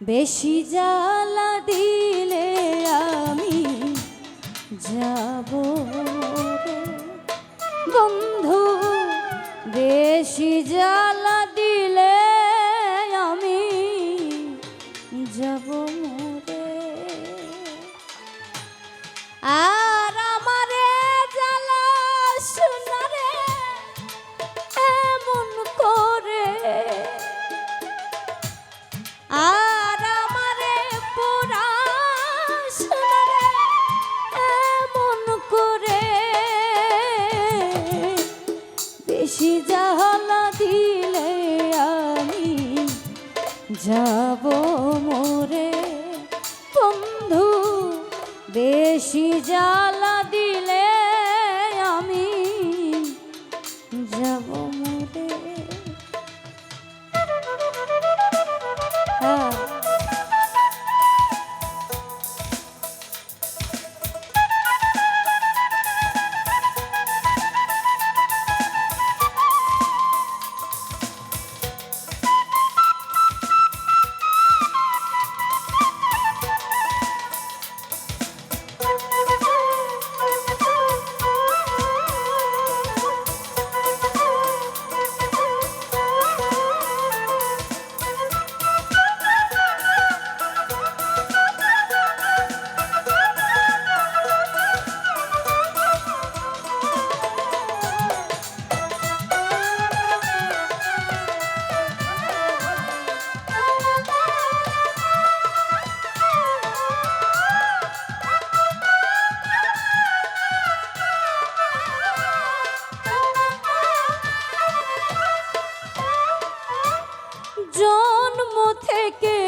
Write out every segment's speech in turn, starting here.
বেশি জ্বালা দিলে আমি যাব বন্ধু বেশি জ্বালা যাব মোরে। বন্ধু বেশি জ্বালা দিলে আমি যাব মোরে। হ্যাঁ থেকে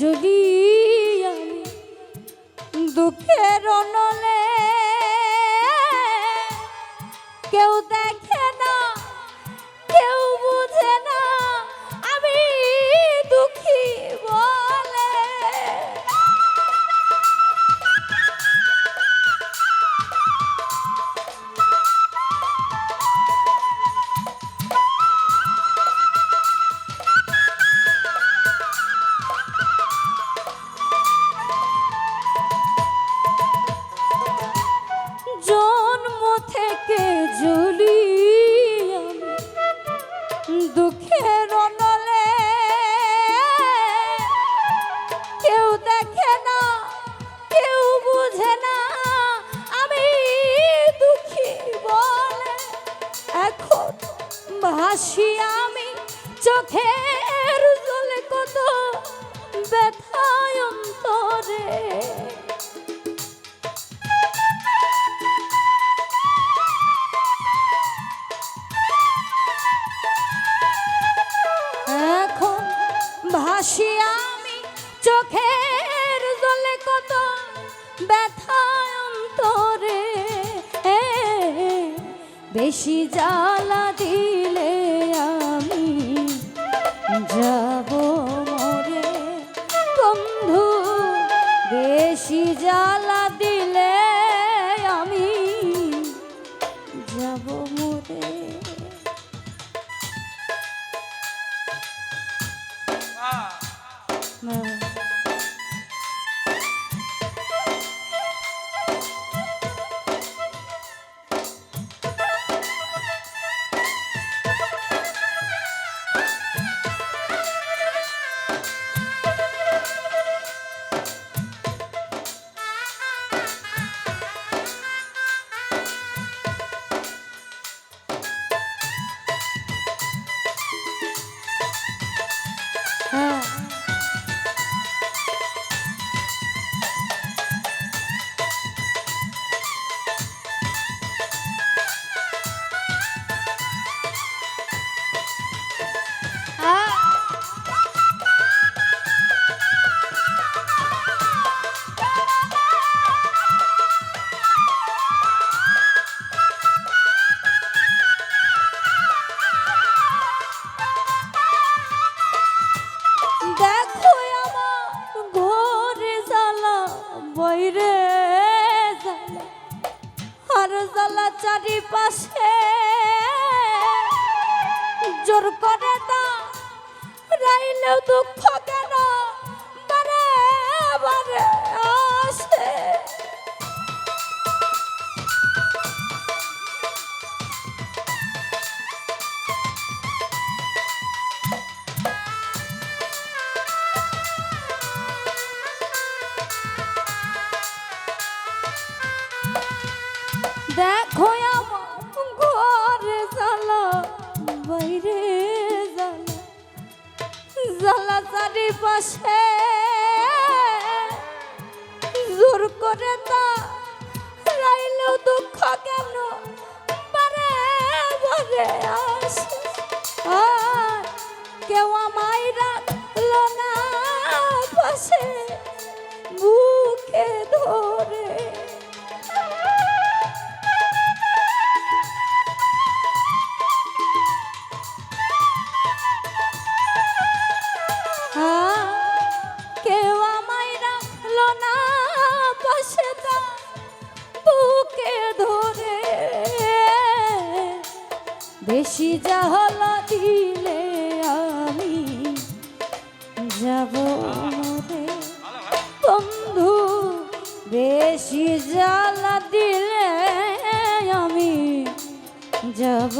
যদি আমি দুঃখের নলে কেউ দেখে না থেকে জুলি দুঃখের নলে কেউ দেখে না, কেউ বুঝে না, আমি দুঃখী বলে এখন ভাসি বেশি জ্বালা দিলে আমি যাব মরে। বন্ধু বেশি জ্বালা দিলে আমি যাব মরে। আর চারি চারিপাশে জোর করে না রাইলেও দুঃখ জ্বালা চারিপাশে জোর করে তা রাইলেও দুঃখ কেন? বারে বারে আস। কেউ বেশি জাহলা দিলে আমি যাব বন্ধু বেশি জ্বালা দিলে আমি যাব